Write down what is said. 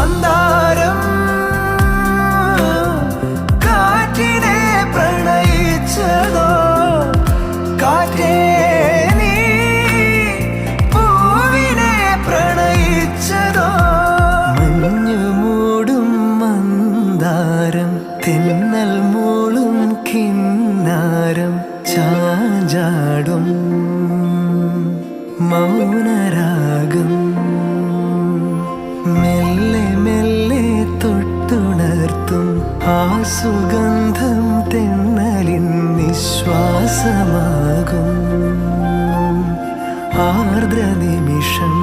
മന്ദാരം പ്രണയിച്ചതോ? പ്രണയിച്ചതോ? മഞ്ഞു മൂടും മന്ദാരം തിന്നൽ മൂളും കിന്നാരം മൗനരാഗം മെല്ലെ ആ സുഗന്ധം തെന്നലിൻ നിശ്വാസമാകും. ആർദ്ര നിമിഷം